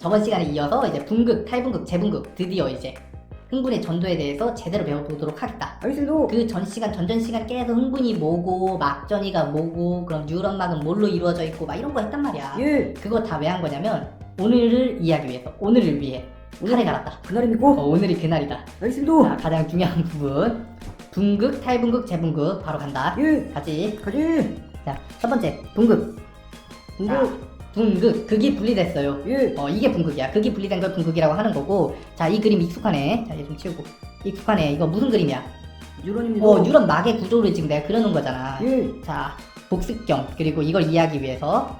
저번 시간에 이어서 이제 분극, 탈분극, 재분극 드디어 이제 흥분의 전도에 대해서 제대로 배워보도록 하겠다. 알겠습니다. 그 전 시간, 전전 시간 계속 흥분이 뭐고, 막전이가 뭐고, 그럼 뉴런막은 뭘로 이루어져 있고, 막 이런 거 했단 말이야. 예. 그거 다 왜 한 거냐면, 오늘을 이해하기 위해서, 오늘을 위해 칼에 갈았다. 그날입니까? 어, 오늘이 그날이다. 알겠습니다. 자, 가장 중요한 부분. 분극, 탈분극, 재분극 바로 간다. 예. 가지. 가지. 자, 첫 번째, 분극. 자, 분극. 분극. 극이 분리됐어요. 예. 어, 이게 분극이야. 극이 분리된 걸 분극이라고 하는 거고. 자, 이 그림 익숙하네. 자, 얘 좀 치우고. 익숙하네. 이거 무슨 그림이야? 유런입니다. 어, 뉴런 막의 구조를 지금 내가 그려놓은 거잖아. 예. 자, 복습경. 그리고 이걸 이해하기 위해서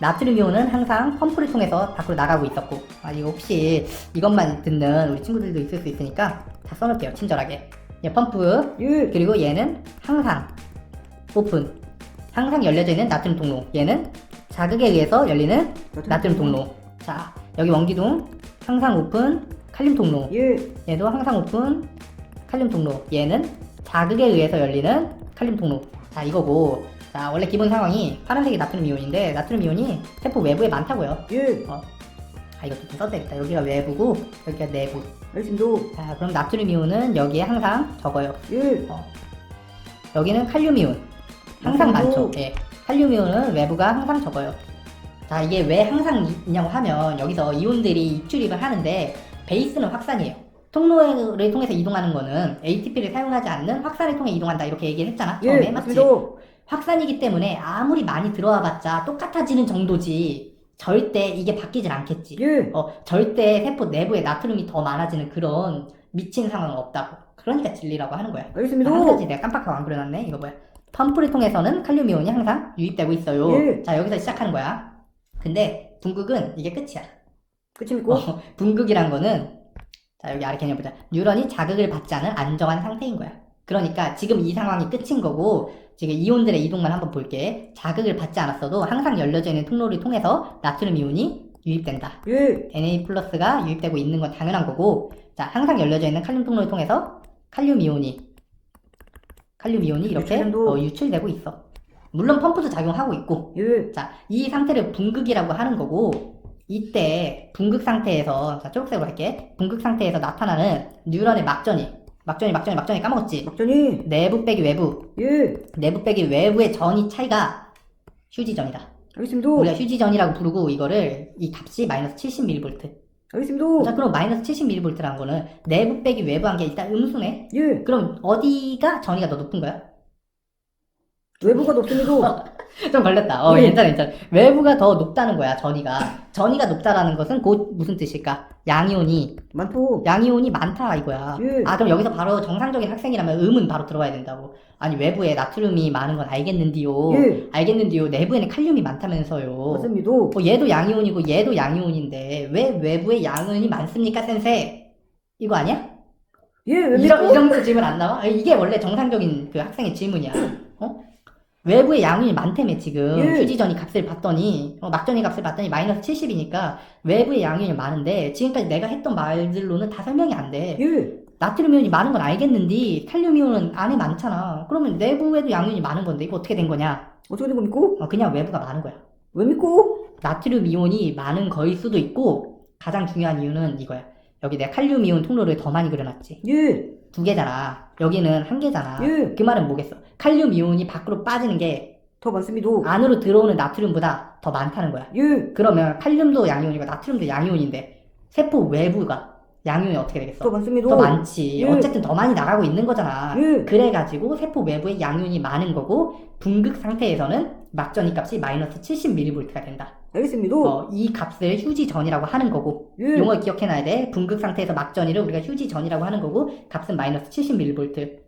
나트륨 이온은 항상 펌프를 통해서 밖으로 나가고 있었고. 아, 이거 혹시 이것만 듣는 우리 친구들도 있을 수 있으니까 다 써놓을게요. 친절하게. 얘 펌프. 예. 그리고 얘는 항상 오픈. 항상 열려져 있는 나트륨 통로. 얘는 자극에 의해서 열리는 나트륨 통로. 자, 여기 원기둥 항상 오픈 칼륨 통로. 예. 얘도 항상 오픈 칼륨 통로. 얘는 자극에 의해서 열리는 칼륨 통로. 자, 이거고. 자, 원래 기본 상황이 파란색이 나트륨 이온인데 나트륨 이온이 세포 외부에 많다고요. 예. 아, 이것도 좀 써야겠다. 여기가 외부고 여기가 내부. 알겠습니다. 자, 그럼 나트륨 이온은 여기에 항상 적어요. 예. 여기는 칼륨 이온. 항상 많죠. 예. 칼륨 이온은 외부가 항상 적어요. 자, 이게 왜 항상 있냐고 하면 여기서 이온들이 입출입을 하는데 베이스는 확산이에요. 통로를 통해서 이동하는 거는 ATP를 사용하지 않는 확산을 통해 이동한다 이렇게 얘기를 했잖아. 처음에 예. 맞지? 맞습니다. 확산이기 때문에 아무리 많이 들어와 봤자 똑같아지는 정도지 절대 이게 바뀌질 않겠지. 예. 어, 절대 세포 내부에 나트륨이 더 많아지는 그런 미친 상황은 없다고. 그러니까 진리라고 하는 거야. 알겠습니다. 한 가지 내가 깜빡하고 안 그려놨네. 이거 뭐야? 펌프를 통해서는 칼륨 이온이 항상 유입되고 있어요. 예. 자 여기서 시작하는 거야. 근데 분극은 이게 끝이야. 끝입니까? 어, 분극이란 거는 자 여기 아래 개념 보자. 뉴런이 자극을 받지 않은 안정한 상태인 거야. 그러니까 지금 이 상황이 끝인 거고 지금 이온들의 이동만 한번 볼게. 자극을 받지 않았어도 항상 열려져 있는 통로를 통해서 나트륨 이온이 유입된다. 예. Na 플러스가 유입되고 있는 건 당연한 거고 자 항상 열려져 있는 칼륨 통로를 통해서 칼륨 이온이 칼륨 이온이 이렇게 유출된도. 어, 유출되고 있어 물론 펌프도 작용하고 있고 예. 자 이 상태를 분극이라고 하는 거고 이때 분극 상태에서 자 초록색으로 할게 분극 상태에서 나타나는 뉴런의 막전이 막전이 막전이 막전이 까먹었지 막전이. 내부 빼기 외부 예. 내부 빼기 외부의 전이 차이가 휴지전이다 알겠습니다. 우리가 휴지전이라고 부르고 이거를 이 값이 마이너스 70mV 알겠습니다. 자, 그럼 마이너스 70mV라는 거는 내부 빼기 외부 한게 일단 음수네? 예. 그럼 어디가 전이가 더 높은 거야? 외부가 높습니다. 좀 걸렸다. 어, 예. 괜찮아, 괜찮아. 외부가 더 높다는 거야, 전이가. 전이가 높다라는 것은 곧 무슨 뜻일까? 양이온이, 많고. 양이온이 많다, 이거야. 예. 아, 그럼 여기서 바로 정상적인 학생이라면 음은 바로 들어와야 된다고. 아니, 외부에 나트륨이 많은 건 알겠는디요. 예. 알겠는디요. 내부에는 칼륨이 많다면서요. 맞습니다. 어, 얘도 양이온이고 얘도 양이온인데 왜 외부에 양이온이 많습니까, 센세? 이거 아니야? 예. 이런, 왜입니까? 이런 거 질문 안 나와? 아, 이게 원래 정상적인 그 학생의 질문이야. 어? 외부에 양이 많다며 지금 예. 휴지전이 값을 봤더니 어, 막전이 값을 봤더니 마이너스 70이니까 외부에 양이 많은데 지금까지 내가 했던 말들로는 다 설명이 안 돼. 예. 나트륨 이온이 많은 건 알겠는데 칼륨 이온은 안에 많잖아. 그러면 내부에도 양이온이 많은 건데 이거 어떻게 된 거냐? 어떻게 된 겁니까? 어, 그냥 외부가 많은 거야. 왜입니까? 나트륨 이온이 많은 거일 수도 있고 가장 중요한 이유는 이거야. 여기 내가 칼륨 이온 통로를 더 많이 그려놨지. 예. 두 개잖아. 여기는 한 개잖아. 예. 그 말은 뭐겠어? 칼륨 이온이 밖으로 빠지는 게 더 많습니다. 안으로 들어오는 나트륨보다 더 많다는 거야. 예. 그러면 칼륨도 양이온이고 나트륨도 양이온인데 세포 외부가 양이온이 어떻게 더 되겠어? 많습니다. 더 많지. 예. 어쨌든 더 많이 나가고 있는 거잖아. 예. 그래가지고 세포 외부에 양이온이 많은 거고 분극 상태에서는 막전이 값이 마이너스 70mV가 된다. 알겠습니다. 어, 이 값을 휴지 전이라고 하는 거고 예. 용어 기억해놔야 돼. 분극 상태에서 막 전이를 우리가 휴지 전이라고 하는 거고 값은 마이너스 70mV.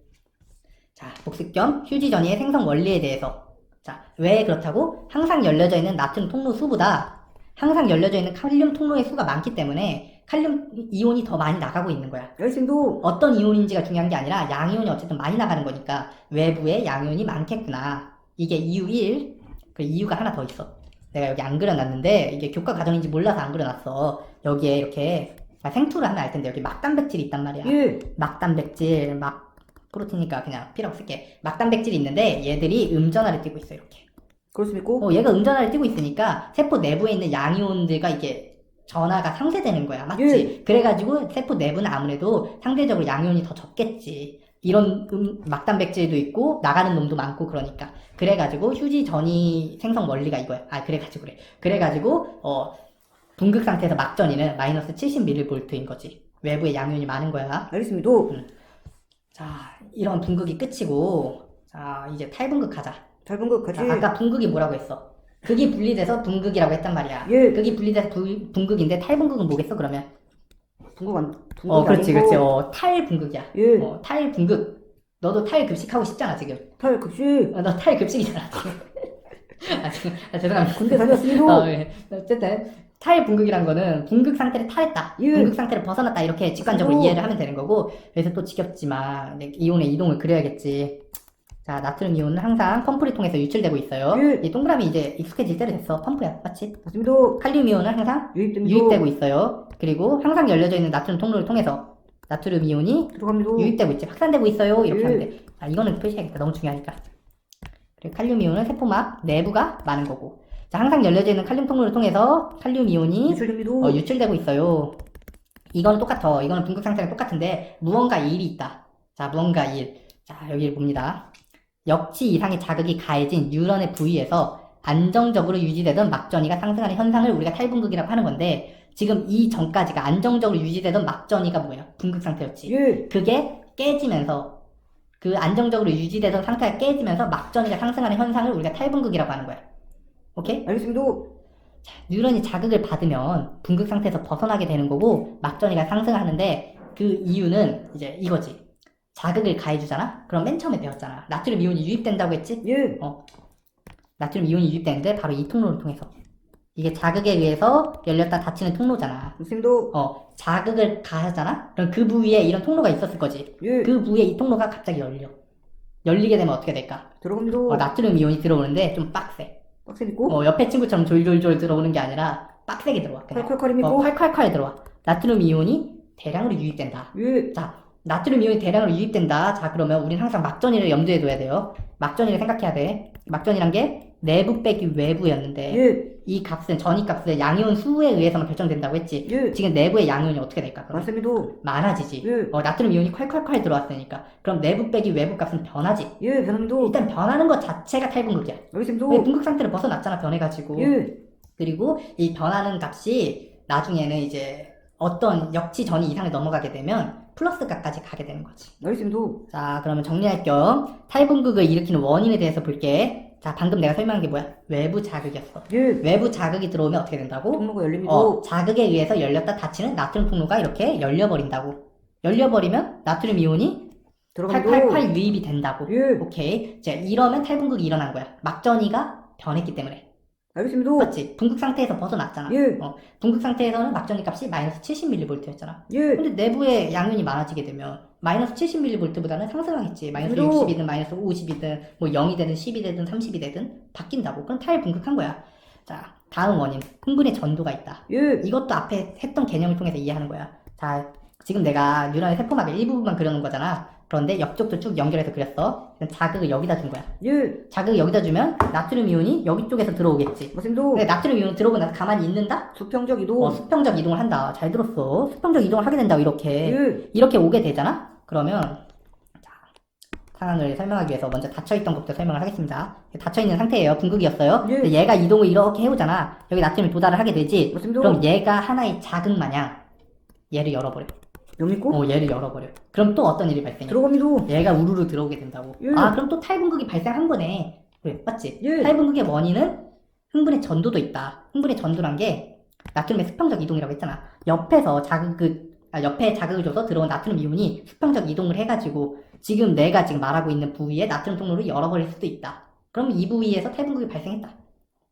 자, 복습 겸 휴지 전이의 생성 원리에 대해서. 자, 왜 그렇다고? 항상 열려져 있는 나트륨 통로 수보다 항상 열려져 있는 칼륨 통로의 수가 많기 때문에 칼륨 이온이 더 많이 나가고 있는 거야. 알겠습니다. 어떤 이온인지가 중요한 게 아니라 양이온이 어쨌든 많이 나가는 거니까 외부에 양이온이 많겠구나. 이게 이유 1. 그 이유가 하나 더 있어. 내가 여기 안 그려놨는데 이게 교과 과정인지 몰라서 안 그려놨어. 여기에 이렇게 아, 생투를 하면 알 텐데 여기 막단백질이 있단 말이야. 예. 막단백질, 막 프로틴이니까 그냥 필요 없을게. 막단백질이 있는데 얘들이 음전하를 띠고 있어 이렇게. 그렇습니까? 어, 얘가 음전하를 띠고 있으니까 세포 내부에 있는 양이온들과 이게 전하가 상쇄되는 거야. 맞지? 예. 그래가지고 세포 내부는 아무래도 상대적으로 양이온이 더 적겠지. 이런 음, 막단백질도 있고 나가는 놈도 많고 그러니까 그래가지고 휴지 전이 생성 원리가 이거야. 아 그래가지고 그래. 그래가지고 어 분극 상태에서 막전이는 마이너스 70mV인 거지. 외부에 양이온이 많은 거야. 알겠습니다. 자 이런 분극이 끝이고 자 이제 탈분극 하자. 것 같이. 자, 아까 분극이 뭐라고 했어? 극이 분리돼서 분극이라고 했단 말이야. 예. 극이 분리돼서 부- 분극인데 탈분극은 뭐겠어 그러면? 분국 안, 분국이 어 그렇지 아니고. 그렇지 어 탈 분극이야. 예. 어, 탈 분극. 너도 탈 급식하고 싶잖아 지금. 탈 급식. 어, 너 탈 급식이잖아 지금. 아, 지금 아, 죄송합니다. 군대 다녔습니다. 어, 예. 어쨌든 탈 분극이란 거는 분극 상태를 탈했다. 예. 분극 상태를 벗어났다 이렇게 직관적으로 오. 이해를 하면 되는 거고 그래서 또 지겹지만 네, 이온의 이동을 그려야겠지. 자 나트륨 이온은 항상 펌프를 통해서 유출되고 있어요. 예. 이 동그라미 이제 익숙해질 때로 됐어. 펌프야, 맞지? 맞습니다. 칼륨 이온은 항상 유입됩니다. 유입되고 있어요. 그리고 항상 열려져 있는 나트륨 통로를 통해서 나트륨 이온이 들어갑니다. 유입되고 있지. 확산되고 있어요. 이렇게 예. 하면 돼. 아, 이거는 표시해야겠다. 너무 중요하니까. 그리고 칼륨 이온은 세포막 내부가 많은 거고. 자, 항상 열려져 있는 칼륨 통로를 통해서 칼륨 이온이 유출됩니다. 어, 유출되고 있어요. 이건 똑같아. 이거는 분극 상태랑 똑같은데 무언가 일이 있다. 자, 무언가 일. 자, 여기를 봅니다. 역치 이상의 자극이 가해진 뉴런의 부위에서 안정적으로 유지되던 막전이가 상승하는 현상을 우리가 탈분극이라고 하는 건데 지금 이 전까지가 안정적으로 유지되던 막전이가 뭐야? 분극 상태였지. 예. 그게 깨지면서 그 안정적으로 유지되던 상태가 깨지면서 막전이가 상승하는 현상을 우리가 탈분극이라고 하는 거야. 오케이? 알겠습니다. 뉴런이 자극을 받으면 분극 상태에서 벗어나게 되는 거고 막전이가 상승하는데 그 이유는 이제 이거지. 자극을 가해주잖아? 그럼 맨 처음에 배웠잖아. 나트륨 이온이 유입된다고 했지? 예. 나트륨 이온이 유입되는데 바로 이 통로를 통해서. 이게 자극에 의해서 열렸다 닫히는 통로잖아. 맞습니다. 어, 자극을 가하잖아? 그럼 그 부위에 이런 통로가 있었을 거지. 예. 그 부위에 이 통로가 갑자기 열려. 열리게 되면 어떻게 될까? 들어갑니다. 어, 나트륨 이온이 들어오는데 좀 빡세. 있고. 어, 옆에 친구처럼 졸졸졸 들어오는 게 아니라 빡세게 들어와. 그냥. 칼칼칼입니까? 어, 콸콸콸 들어와. 나트륨 이온이 대량으로 유입된다. 예. 나트륨 이온이 대량으로 유입된다. 자, 그러면 우린 항상 막전이를 염두에 둬야 돼요. 막전이를 생각해야 돼. 막전이란 게 내부 빼기 외부였는데 예. 이 값은 전이 값은 양이온 수에 의해서만 결정된다고 했지. 예. 지금 내부의 양이온이 어떻게 될까? 그럼 맞습니다. 많아지지. 예. 어, 나트륨 이온이 콸콸콸 들어왔으니까. 그럼 내부 빼기 외부 값은 변하지. 예. 변합니다. 일단 변하는 것 자체가 탈분극이야. 알겠습니다. 왜 분극 상태를 벗어났잖아, 변해가지고. 예. 그리고 이 변하는 값이 나중에는 이제 어떤 역치 전이 이상을 넘어가게 되면 플러스 값까지 가게 되는 거지. 알겠습니다. 자, 그러면 정리할 겸 탈분극을 일으키는 원인에 대해서 볼게. 자, 방금 내가 설명한 게 뭐야? 외부 자극이었어. 예. 외부 자극이 들어오면 어떻게 된다고? 통로가 열립니다. 어, 자극에 의해서 열렸다 닫히는 나트륨 통로가 이렇게 열려버린다고. 열려버리면 나트륨 이온이 들어갑니다. 팔팔팔 유입이 된다고. 예. 오케이. 자, 이러면 탈분극이 일어난 거야. 막전이가 변했기 때문에. 알겠습니다. 맞지? 분극 상태에서 벗어났잖아. 예. 분극 상태에서는 막전이 값이 마이너스 70mV였잖아. 예. 근데 내부에 양면이 많아지게 되면 마이너스 70mV보다는 상승하겠지. 마이너스 그래도- 60이든 마이너스 50이든 뭐 0이 되든 10이 되든 30이 되든 바뀐다고. 그럼 탈분극한 거야. 자, 다음 원인. 흥분의 전도가 있다. 예. 이것도 앞에 했던 개념을 통해서 이해하는 거야. 자, 지금 내가 뉴런의 세포막의 일부분만 그려놓은 거잖아. 그런데 옆쪽도 쭉 연결해서 그렸어. 그럼 자극을 여기다 준 거야. 예. 자극을 여기다 주면 나트륨 이온이 여기 쪽에서 들어오겠지. 맞습니다. 근데 나트륨 이온이 들어오고 나서 가만히 있는다? 수평적 이동. 어, 수평적 이동을 한다. 잘 들었어. 수평적 이동을 하게 된다고, 이렇게. 예. 이렇게 오게 되잖아? 그러면, 자, 상황을 설명하기 위해서 먼저 닫혀있던 것부터 설명을 하겠습니다. 닫혀있는 상태예요. 분극이었어요. 예. 근데 얘가 이동을 이렇게 해오잖아. 여기 나트륨이 도달을 하게 되지. 맞습니다. 그럼 얘가 하나의 자극 마냥 얘를 열어버려. 여기고 어, 얘를 열어버려. 그럼 또 어떤 일이 발생해? 들어갑니다. 얘가 우르르 들어오게 된다고. 예. 아, 그럼 또 탈분극이 발생한 거네. 그래, 맞지? 예. 탈분극의 원인은 흥분의 전도도 있다. 흥분의 전도란 게 나트륨의 수평적 이동이라고 했잖아. 옆에서 자극을 아, 옆에 자극을 줘서 들어온 나트륨 이온이 수평적 이동을 해가지고 지금 내가 지금 말하고 있는 부위에 나트륨 통로를 열어버릴 수도 있다. 그럼 이 부위에서 탈분극이 발생했다.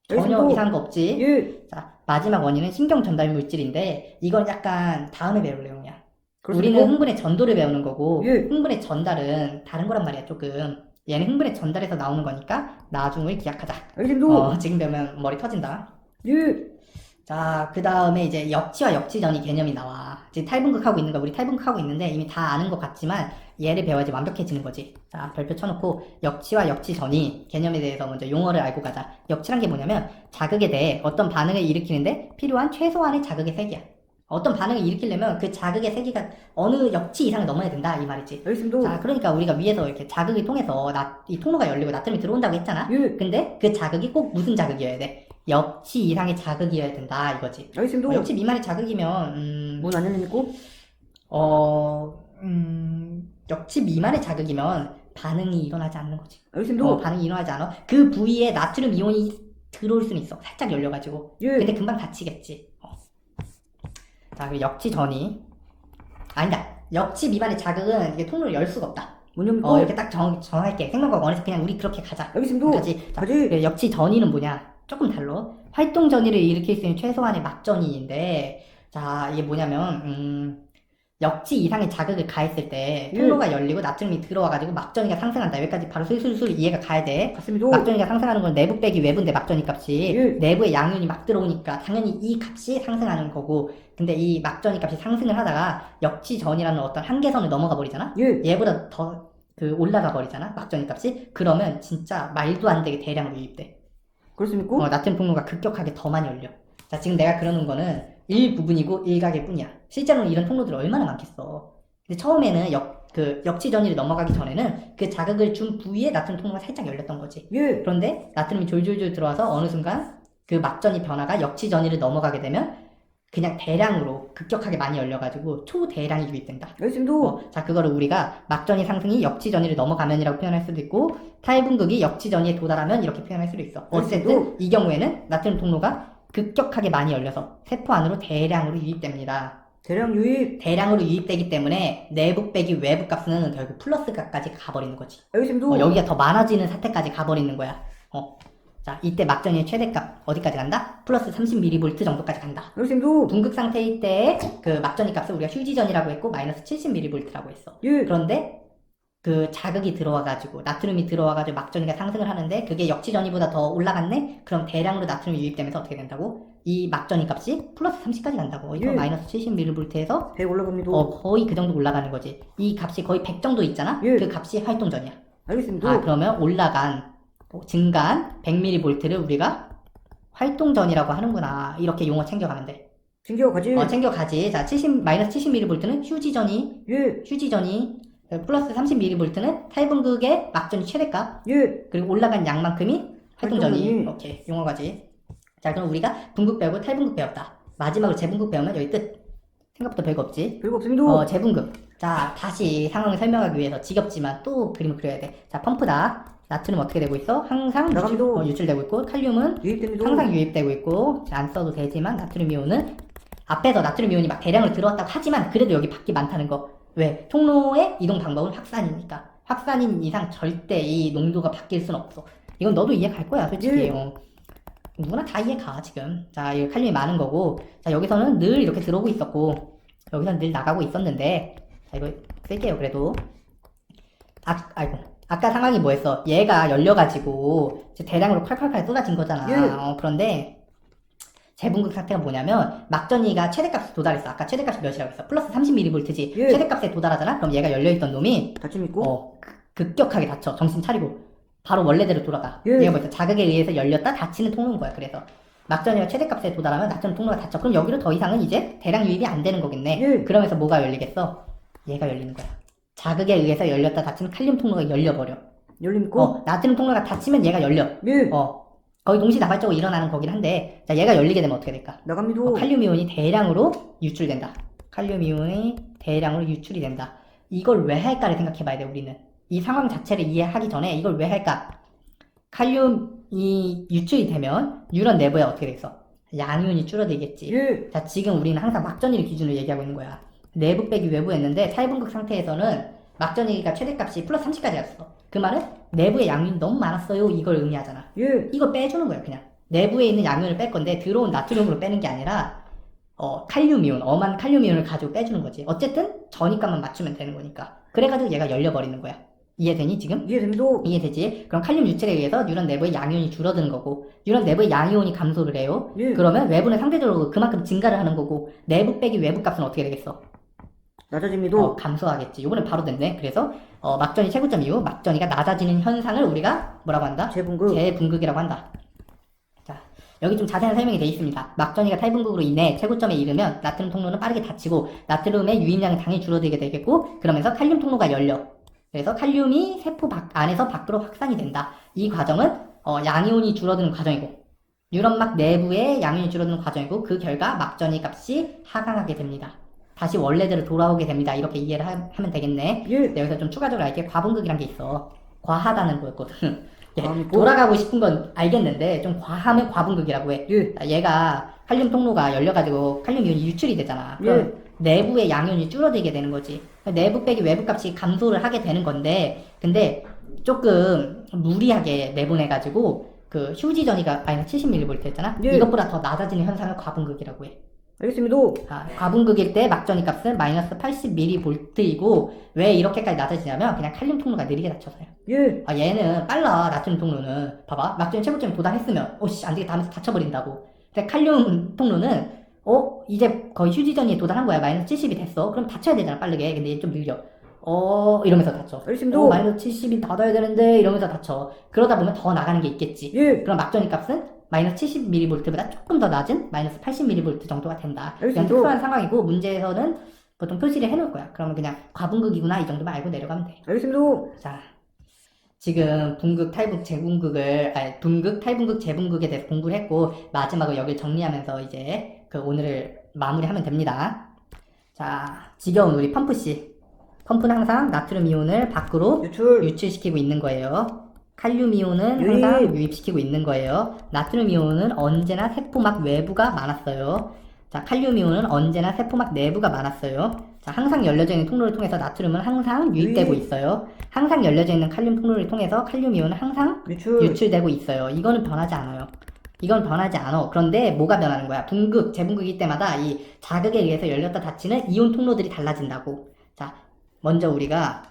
전혀. 이상한 거 없지. 예. 자, 마지막 원인은 신경 전달 물질인데 이건 약간 다음에 배울 내용이야. 그렇습니까? 우리는 흥분의 전도를 배우는 거고 예. 흥분의 전달은 다른 거란 말이야 조금 얘는 흥분의 전달에서 나오는 거니까 나중을 기약하자 알겠습니다. 어, 지금 배우면 머리 터진다 예. 자 그 다음에 이제 역치와 역치전이 개념이 나와 지금 탈분극하고 있는 거 우리 탈분극하고 있는데 이미 다 아는 것 같지만 얘를 배워야지 완벽해지는 거지. 자, 별표 쳐놓고 역치와 역치 전이 개념에 대해서 먼저 용어를 알고 가자. 역치란 게 뭐냐면 자극에 대해 어떤 반응을 일으키는데 필요한 최소한의 자극의 세기야. 어떤 반응을 일으키려면 그 자극의 세기가 어느 역치 이상을 넘어야 된다 이 말이지. 알겠습니다. 자, 그러니까 우리가 위에서 이렇게 자극을 통해서 나, 이 통로가 열리고 나트륨이 들어온다고 했잖아. 예, 근데 그 자극이 꼭 무슨 자극이어야 돼? 역치 이상의 자극이어야 된다 이거지. 알겠습니다. 어, 역치 미만의 자극이면 음, 문안 열립니까? 어, 음, 역치 미만의 자극이면 반응이 일어나지 않는 거지. 알겠습니다. 어, 반응이 일어나지 않아. 그 부위에 나트륨 이온이 들어올 수는 있어. 살짝 열려가지고. 예, 근데 금방 닫히겠지. 어. 자, 그 역치 전이. 아니다. 역치 미만의 자극은 이게 통로를 열 수가 없다. 문 열립니까? 어, 이렇게 딱 정, 정할게. 생명과 원에서 그냥 우리 그렇게 가자. 알겠습니다. 가지. 자, 가지. 그 역치 전이는 뭐냐? 조금 달라. 활동 전이를 일으킬 수 있는 최소한의 막전이인데, 자, 이게 뭐냐면, 음, 역치 이상의 자극을 가했을 때, 예. 통로가 열리고 나트륨이 들어와가지고 막전이가 상승한다. 여기까지 바로 술술술 이해가 가야 돼. 갔습니다. 막전이가 상승하는 건 내부 빼기 외부인데 막전이 값이 예. 내부에 양윤이 막 들어오니까 당연히 이 값이 상승하는 거고 근데 이 막전이 값이 상승을 하다가 역치 전이라는 어떤 한계선을 넘어가 버리잖아 예, 얘보다 더 그 올라가 버리잖아 막전이 값이 그러면 진짜 말도 안 되게 대량으로 유입돼 그렇습니까? 어, 나트륨 통로가 급격하게 더 많이 열려 자 지금 내가 그러는 거는 일부분이고 일각일 뿐이야 실제로는 이런 통로들이 얼마나 많겠어 근데 처음에는 역, 그 역치 전이를 넘어가기 전에는 그 자극을 준 부위에 나트륨 통로가 살짝 열렸던 거지 예, 그런데 나트륨이 졸졸졸 들어와서 어느 순간 그 막전이 변화가 역치 전이를 넘어가게 되면 그냥 대량으로 급격하게 많이 열려가지고 초대량이 유입된다. 알겠습니다. 어, 자 그거를 우리가 막전이 상승이 역치 전이를 넘어가면이라고 표현할 수도 있고 탈분극이 역치 전이에 도달하면 이렇게 표현할 수도 있어. 어쨌든 이 경우에는 나트륨 통로가 급격하게 많이 열려서 세포 안으로 대량으로 유입됩니다. 대량 유입. 대량으로 유입되기 때문에 내부 빼기 외부 값은 결국 플러스 값까지 가버리는 거지. 알겠습니다. 어, 여기가 더 많아지는 사태까지 가버리는 거야. 어. 자, 이때 막전의 최대값 어디까지 간다? 플러스 30mV 정도까지 간다. 알겠습니다. 분극 상태일 때 그 막전이 값을 우리가 휴지전이라고 했고 마이너스 70mV라고 했어. 예, 그런데 그 자극이 들어와가지고 나트륨이 들어와가지고 막전이가 상승을 하는데 그게 역지전이보다 더 올라갔네? 그럼 대량으로 나트륨이 유입되면서 어떻게 된다고? 이 막전이 값이 플러스 30까지 간다고. 이거 예. 마이너스 70mV에서 100 올라갑니다. 어, 거의 그 정도 올라가는 거지. 이 값이 거의 100 정도 있잖아? 예. 그 값이 활동전이야. 알겠습니다. 아, 그러면 올라간, 어, 증가한 100mV를 우리가 활동전이라고 하는구나. 이렇게 용어 챙겨가면 돼. 챙겨 가지. 어, 챙겨가지. 자, 70, 마이너스 70mV는 휴지전이, 예, 휴지전이, 플러스 30mV는 탈분극의 막전이 최대값, 예, 그리고 올라간 양만큼이 활동전이. 활동전이. 오케이. 용어가지. 자, 그럼 우리가 분극 배우고 탈분극 배웠다. 마지막으로 재분극 배우면 여기 끝. 생각보다 별거 없지. 별거 없습니다. 어, 재분급. 자, 다시 상황을 설명하기 위해서 지겹지만 또 그림을 그려야 돼. 자, 펌프다. 나트륨 어떻게 되고 있어? 항상 유출, 나갑니다. 어, 유출되고 있고, 칼륨은 유입됩니다. 항상 유입되고 있고, 자, 안 써도 되지만, 나트륨 이온은 앞에서 나트륨 이온이 막 대량으로 들어왔다고 하지만, 그래도 여기 밖이 많다는 거. 왜? 통로의 이동 방법은 확산이니까. 확산인 이상 절대 이 농도가 바뀔 순 없어. 이건 너도 이해 갈 거야, 솔직히. 예. 어. 누구나 다 이해 가, 지금. 자, 이 칼륨이 많은 거고, 자, 여기서는 늘 이렇게 들어오고 있었고, 여기서는 늘 나가고 있었는데, 자, 이거 쓸게요, 그래도. 아, 아이고. 아까 상황이 뭐였어? 얘가 열려가지고, 대량으로 콸콸콸 쏟아진 거잖아. 예. 어, 그런데, 재분극 상태가 뭐냐면, 막전이가 최대값에 도달했어. 아까 최대값이 몇이라고 했어? 플러스 30mV지. 예. 최대값에 도달하잖아? 그럼 얘가 열려있던 놈이, 다칩니까? 어, 급- 급격하게 닫혀. 정신 차리고. 바로 원래대로 돌아가. 예. 얘가 뭐였어? 자극에 의해서 열렸다 닫히는 통로인 거야. 그래서. 막전이가 최대값에 도달하면 나트륨 통로가 닫혀. 그럼 여기로 더 이상은 이제 대량 유입이 안 되는 거겠네. 예. 그러면서 뭐가 열리겠어? 얘가 열리는 거야. 자극에 의해서 열렸다 닫히면 칼륨 통로가 열려버려. 열립니까? 어, 나트륨 통로가 닫히면 얘가 열려. 예, 어, 거의 동시다발적으로 일어나는 거긴 한데, 자, 얘가 열리게 되면 어떻게 될까? 나갑니다. 어, 칼륨 이온이 대량으로 유출된다. 칼륨 이온이 대량으로 유출이 된다. 이걸 왜 할까를 생각해 봐야 돼, 우리는. 이 상황 자체를 이해하기 전에 이걸 왜 할까? 칼륨이 유출이 되면 뉴런 내부에 어떻게 됐어? 양이온이 줄어들겠지. 예, 자, 지금 우리는 항상 막전이를 기준으로 얘기하고 있는 거야. 내부 빼기 외부 했는데 탈분극 상태에서는 막전이가 최대값이 플러스 30까지 갔어. 그 말은 내부에 양윤이 너무 많았어요. 이걸 의미하잖아. 예, 이거 빼주는 거야, 그냥. 내부에 있는 양윤을 뺄 건데 들어온 나트륨으로 빼는 게 아니라 어, 칼륨이온, 엄한 칼륨이온을 가지고 빼주는 거지. 어쨌든 전이값만 맞추면 되는 거니까. 그래가지고 얘가 열려버리는 거야. 이해되니 지금? 이해됩니다. 이해되지? 그럼 칼륨 유출에 의해서 뉴런 내부의 양이온이 줄어드는 거고 뉴런 내부의 양이온이 감소를 해요. 예. 그러면 외부는 상대적으로 그만큼 증가를 하는 거고 내부 빼기 외부 값은 어떻게 되겠어? 낮아집니다. 어, 감소하겠지. 요번엔 바로 됐네. 그래서 어, 막전이 최고점 이후 막전이가 낮아지는 현상을 우리가 뭐라고 한다? 재분급. 재분극이라고 한다. 자, 여기 좀 자세한 설명이 되어 있습니다. 막전이가 탈분극으로 인해 최고점에 이르면 나트륨 통로는 빠르게 닫히고 나트륨의 유입량은 당연히 줄어들게 되겠고 그러면서 칼륨 통로가 열려. 그래서 칼륨이 세포 밖 안에서 밖으로 확산이 된다. 이 과정은 어, 양이온이 줄어드는 과정이고 뉴런막 내부의 양이온이 줄어드는 과정이고 그 결과 막전이 값이 하강하게 됩니다. 다시 원래대로 돌아오게 됩니다. 이렇게 이해를 하, 면 되겠네. 예. 근데 여기서 좀 추가적으로 알게 과분극이란 게 있어. 과하다는 거였거든. 예, 과하고? 돌아가고 싶은 건 알겠는데 좀 과하면 과분극이라고 해. 예. 자, 얘가 칼륨 통로가 열려가지고 칼륨 이온이 유출이 되잖아. 그럼 예. 내부의 양이온이 줄어들게 되는 거지. 내부 빼기 외부 값이 감소를 하게 되는 건데, 근데 조금 무리하게 내보내가지고 그 휴지 전이가 마이너스 70mV 했잖아. 예. 이것보다 더 낮아지는 현상을 과분극이라고 해. 알겠습니다. 아, 과분극일 때 막전이 값은 마이너스 80mV이고 왜 이렇게까지 낮아지냐면 그냥 칼륨 통로가 느리게 닫혀서요. 예. 아 얘는 빨라 나트륨 통로는 봐봐 막전이 최고점에 도달했으면 오씨 안되겠다 하면서 닫혀버린다고. 근데 칼륨 통로는 어 이제 거의 휴지전이에 도달한 거야 마이너스 70이 됐어. 그럼 닫혀야 되잖아 빠르게. 근데 얘 좀 느려. 어 이러면서 닫혀. 알겠습니다. 어, 마이너스 70이 닫아야 되는데 이러면서 닫혀. 그러다 보면 더 나가는 게 있겠지. 예. 그럼 막전이 값은 마이너스 70mV보다 조금 더 낮은 마이너스 80mV 정도가 된다. 알겠습니다. 특수한 상황이고 문제에서는 보통 표시를 해놓을 거야. 그러면 그냥 과분극이구나 이 정도만 알고 내려가면 돼. 알겠습니다. 자, 지금 분극, 탈분, 재분극을 아니 분극, 탈분극, 재분극에 대해서 공부를 했고 마지막으로 여기를 정리하면서 이제 그 오늘을 마무리하면 됩니다. 자, 지겨운 우리 펌프 씨. 펌프는 항상 나트륨 이온을 밖으로 유출. 유출시키고 있는 거예요. 칼륨 이온은 유입. 항상 유입시키고 있는 거예요. 나트륨 이온은 언제나 세포막 외부가 많았어요. 자, 칼륨 이온은 언제나 세포막 내부가 많았어요. 자, 항상 열려져 있는 통로를 통해서 나트륨은 항상 유입되고 유입. 있어요. 항상 열려져 있는 칼륨 통로를 통해서 칼륨 이온은 항상 유출. 유출되고 있어요. 이거는 변하지 않아요. 이건 변하지 않아. 그런데 뭐가 변하는 거야? 분극, 재분극일 때마다 이 자극에 의해서 열렸다 닫히는 이온 통로들이 달라진다고. 자, 먼저 우리가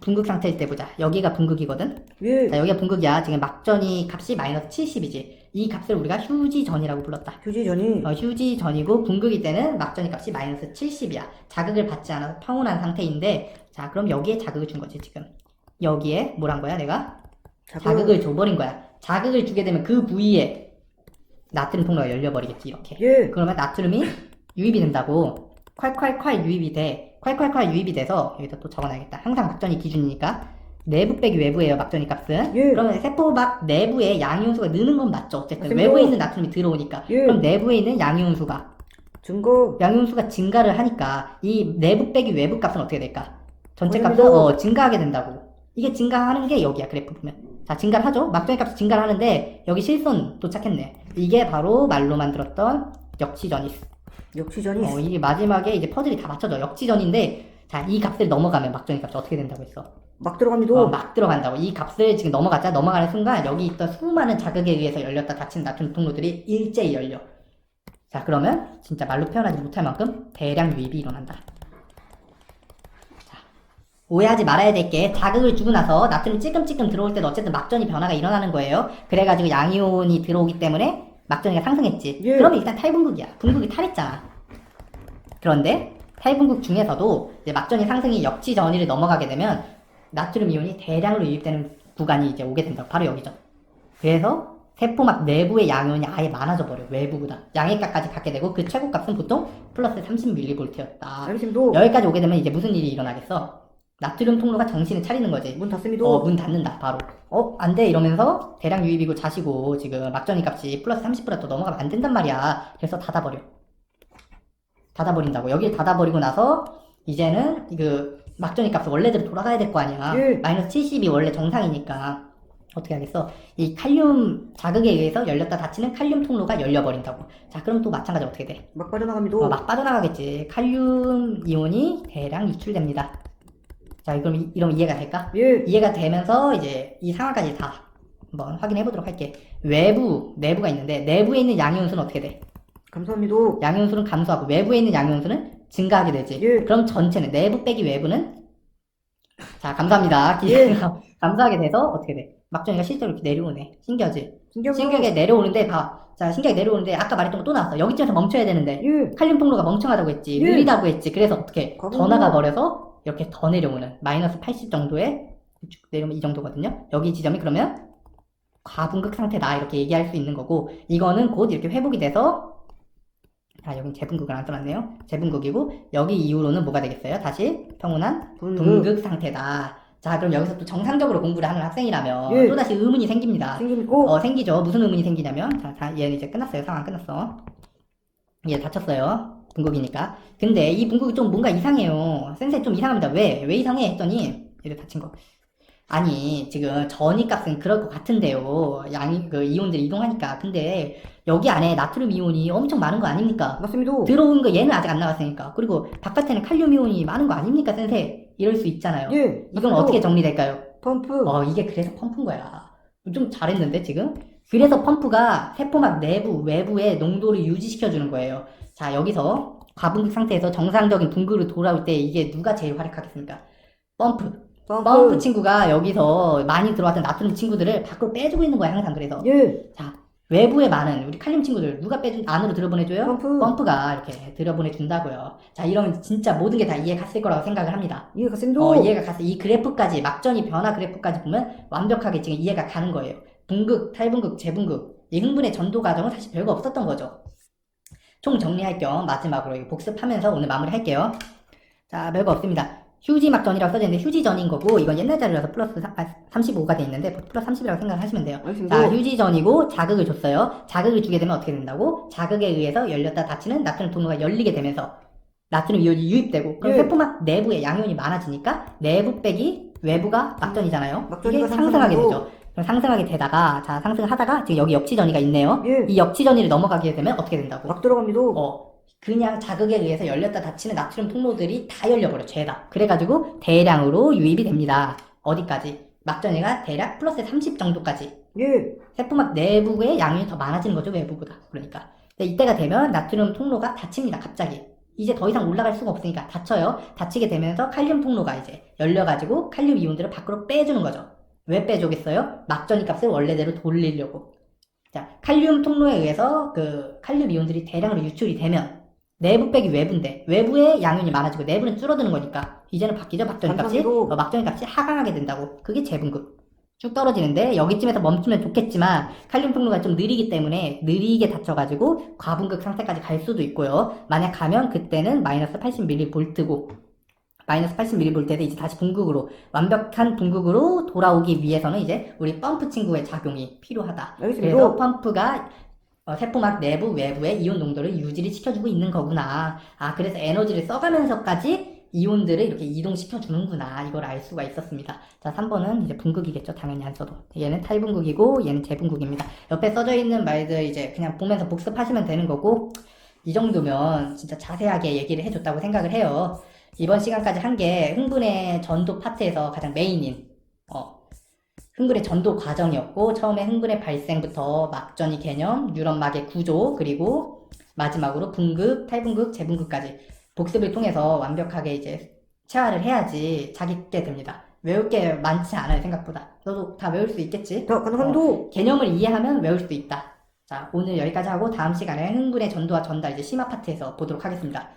분극 상태일 때 보자. 여기가 분극이거든? 예. 자, 여기가 분극이야. 지금 막전이 값이 마이너스 70이지. 이 값을 우리가 휴지전이라고 불렀다. 휴지 전이. 어, 휴지전이고 분극일 때는 막전이 값이 마이너스 70이야. 자극을 받지 않아서 평온한 상태인데, 자, 그럼 여기에 자극을 준 거지, 지금. 여기에 뭐란 거야, 내가? 자극. 자극을 줘버린 거야. 자극을 주게 되면 그 부위에 나트륨 통로가 열려버리겠지, 이렇게. 예. 그러면 나트륨이 유입이 된다고. 콸콸콸 유입이 돼. 콸콸콸 유입이 돼서, 여기다 또 적어놔야겠다. 항상 막전이 기준이니까. 내부 빼기 외부예요, 막전이 값은. 예. 그러면 세포막 내부에 양이온수가 느는 건 맞죠, 어쨌든. 맞습니다. 외부에 있는 나트륨이 들어오니까. 예. 그럼 내부에 있는 양이온수가, 증거. 양이온수가 증가를 하니까, 이 내부 빼기 외부 값은 어떻게 될까? 전체 값은. 어, 증가하게 된다고. 이게 증가하는 게 여기야, 그래프 보면. 자, 증가를 하죠? 막전이 값이 증가를 하는데, 여기 실손 도착했네. 이게 바로 말로 만 들었던 역치전이스. 역시 전이. 어, 이게 마지막에 이제 퍼즐이 다 맞춰져. 역치전인데, 자, 이 값을 넘어가면 막전이 값이 어떻게 된다고 했어? 막 들어갑니다. 어, 막 들어간다고. 이 값을 지금 넘어가자. 넘어가는 순간 여기 있던 수많은 자극에 의해서 열렸다 닫힌 나트륨 통로들이 일제히 열려. 자, 그러면 진짜 말로 표현하지 못할 만큼 대량 유입이 일어난다. 자, 오해하지 말아야 될 게 자극을 주고 나서 나트륨 찔끔찔끔 들어올 때도 어쨌든 막전이 변화가 일어나는 거예요. 그래가지고 양이온이 들어오기 때문에 막전이가 상승했지. 예. 그러면 일단 탈분극이야. 분극이 탈했잖아. 그런데 탈분극 중에서도 이제 막전이 상승이 역지 전이를 넘어가게 되면 나트륨 이온이 대량으로 유입되는 구간이 이제 오게 된다. 바로 여기죠. 그래서 세포막 내부의 양이온이 아예 많아져 버려. 외부보다. 양액값까지 갖게 되고 그 최고값은 보통 플러스 30mV였다. 알겠습니다. 여기까지 오게 되면 이제 무슨 일이 일어나겠어? 나트륨 통로가 정신을 차리는 거지. 문 닫습니다. 어, 문 닫는다, 바로. 어, 안 돼, 이러면서 대량 유입이고 자시고 지금 막전이 값이 플러스 30보다 더 넘어가면 안 된단 말이야. 그래서 닫아버려. 닫아버린다고. 여기를 닫아버리고 나서 이제는 그 막전이 값이 원래대로 돌아가야 될 거 아니야. 예. 마이너스 70이 원래 정상이니까. 어떻게 하겠어? 이 칼륨 자극에 의해서 열렸다 닫히는 칼륨 통로가 열려버린다고. 자, 그럼 또 마찬가지로 어떻게 돼? 막 빠져나갑니다. 어, 막 빠져나가겠지. 칼륨 이온이 대량 유출됩니다. 자, 그럼 이, 이러면 이해가 될까? 예. 이해가 되면서 이제 이 상황까지 다 한번 확인해 보도록 할게. 외부, 내부가 있는데 내부에 있는 양이온수는 어떻게 돼? 감사합니다. 양이온수는 감소하고 외부에 있는 양이온수는 증가하게 되지. 예. 그럼 전체는 내부 빼기 외부는 자, 감사합니다. 기- 예. 감사하게 돼서 어떻게 돼? 막전이가 실제로 이렇게 내려오네. 신기하지? 신기하고. 신기하게 내려오는데 봐. 자, 신기하게 내려오는데 아까 말했던 거 또 나왔어. 여기쯤에서 멈춰야 되는데 예. 칼륨 통로가 멍청하다고 했지. 예. 느리다고 했지. 그래서 어떻게 과거 더 나가 버려서 이렇게 더 내려오는 마이너스 80 정도에 쭉 내려오면 이 정도거든요. 여기 지점이 그러면 과분극 상태다 이렇게 얘기할 수 있는 거고 이거는 곧 이렇게 회복이 돼서 아 여기 재분극을 안 써놨네요. 재분극이고 여기 이후로는 뭐가 되겠어요? 다시 평온한 분극. 분극 상태다. 자 그럼 여기서 또 정상적으로 공부를 하는 학생이라면 예. 또 다시 의문이 생깁니다. 생기고. 어, 생기죠. 무슨 의문이 생기냐면, 자, 자, 얘는 이제 끝났어요. 상황 끝났어. 얘 다쳤어요. 분국이니까. 근데 이 분국이 좀 뭔가 이상해요. 센세 좀 이상합니다. 왜? 왜 이상해? 했더니, 얘를 다친 거. 아니, 지금 전이 값은 그럴 것 같은데요. 양이, 그, 이온들이 이동하니까. 근데, 여기 안에 나트륨 이온이 엄청 많은 거 아닙니까? 맞습니다. 들어온 거 얘는 아직 안 나갔으니까. 그리고 바깥에는 칼륨 이온이 많은 거 아닙니까, 센세? 이럴 수 있잖아요. 예. 이건 맞습니다. 어떻게 정리될까요? 펌프. 어, 이게 그래서 펌프인 거야. 좀 잘했는데, 지금? 그래서 펌프가 세포막 내부, 외부의 농도를 유지시켜주는 거예요. 자, 여기서 과분극 상태에서 정상적인 분극으로 돌아올 때 이게 누가 제일 활약하겠습니까? 펌프. 펌프. 펌프 친구가 여기서 많이 들어왔던 나트륨 친구들을 밖으로 빼주고 있는 거야, 항상 그래서. 예. 외부에 많은 우리 칼륨 친구들 누가 빼준, 안으로 들어보내줘요? 펌프. 펌프가 이렇게 들어보내준다고요. 자, 이러면 진짜 모든 게 다 이해 갔을 거라고 생각을 합니다. 이해 갔습니다. 어, 이해가 가서 이 그래프까지 막전이 변화 그래프까지 보면 완벽하게 지금 이해가 가는 거예요. 분극, 탈분극, 재분극 이 흥분의 전도 과정은 사실 별거 없었던 거죠. 총 정리할 겸 마지막으로 복습하면서 오늘 마무리할게요. 자, 별거 없습니다. 휴지 막전이라고 써져 있는데 휴지 전인 거고 이건 옛날 자료라서 플러스 35가 돼 있는데 플러스 30이라고 생각하시면 돼요. 알겠습니다. 자, 휴지 전이고 자극을 줬어요. 자극을 주게 되면 어떻게 된다고? 자극에 의해서 열렸다 닫히는 나트륨 통로가 열리게 되면서 나트륨 이온이 유입되고 그럼 예. 세포막 내부에 양이온이 많아지니까 내부 빼기 외부가 막전이잖아요. 막전이가 이게 상승하게. 되죠. 그럼 상승하게 되다가 자 상승하다가 지금 여기 역지전이가 있네요. 예. 이 역지전이를 넘어가게 되면 어떻게 된다고? 막 들어갑니다. 어 그냥 자극에 의해서 열렸다 닫히는 나트륨 통로들이 다 열려버려 죄다. 그래가지고 대량으로 유입이 됩니다. 어디까지? 막전이가 대략 플러스 30 정도까지 예. 세포막 내부에 양이 더 많아지는 거죠 외부보다 그러니까 근데 이때가 되면 나트륨 통로가 닫힙니다 갑자기 이제 더 이상 올라갈 수가 없으니까 닫혀요 닫히게 되면서 칼륨 통로가 이제 열려가지고 칼륨 이온들을 밖으로 빼주는 거죠 왜 빼주겠어요? 막전이 값을 원래대로 돌리려고 자 칼륨 통로에 의해서 그 칼륨 이온들이 대량으로 유출이 되면 내부 빼기 외부인데 외부에 양이온이 많아지고 내부는 줄어드는 거니까 이제는 바뀌죠 막전이 값이 감사합니다. 어, 막전이 값이 하강하게 된다고 그게 재분급 쭉 떨어지는데 여기쯤에서 멈추면 좋겠지만 칼륨 통로가 좀 느리기 때문에 느리게 닫혀가지고 과분극 상태까지 갈 수도 있고요. 만약 가면 그때는 마이너스 80mV고 마이너스 80mV에서 이제 다시 분극으로 완벽한 분극으로 돌아오기 위해서는 이제 우리 펌프 친구의 작용이 필요하다. 그래서 펌프가 어, 세포막 내부 외부의 이온 농도를 유지를 시켜주고 있는 거구나. 아 그래서 에너지를 써가면서까지 이온들을 이렇게 이동시켜 주는구나 이걸 알 수가 있었습니다. 자 3번은 이제 분극이겠죠 당연히 안 써도 얘는 탈분극이고 얘는 재분극입니다. 옆에 써져 있는 말들 이제 그냥 보면서 복습하시면 되는 거고 이 정도면 진짜 자세하게 얘기를 해줬다고 생각을 해요. 이번 시간까지 한 게 흥분의 전도 파트에서 가장 메인인 어, 흥분의 전도 과정이었고 처음에 흥분의 발생부터 막전이 개념, 뉴런막의 구조 그리고 마지막으로 분극, 탈분극, 재분극까지 복습을 통해서 완벽하게 이제 체화를 해야지 자기게 됩니다. 외울 게 많지 않아요 생각보다. 너도 다 외울 수 있겠지? 자, 가능합니다. 개념을 이해하면 외울 수 있다. 자 오늘 여기까지 하고 다음 시간에 흥분의 전도와 전달 이제 심화 파트에서 보도록 하겠습니다.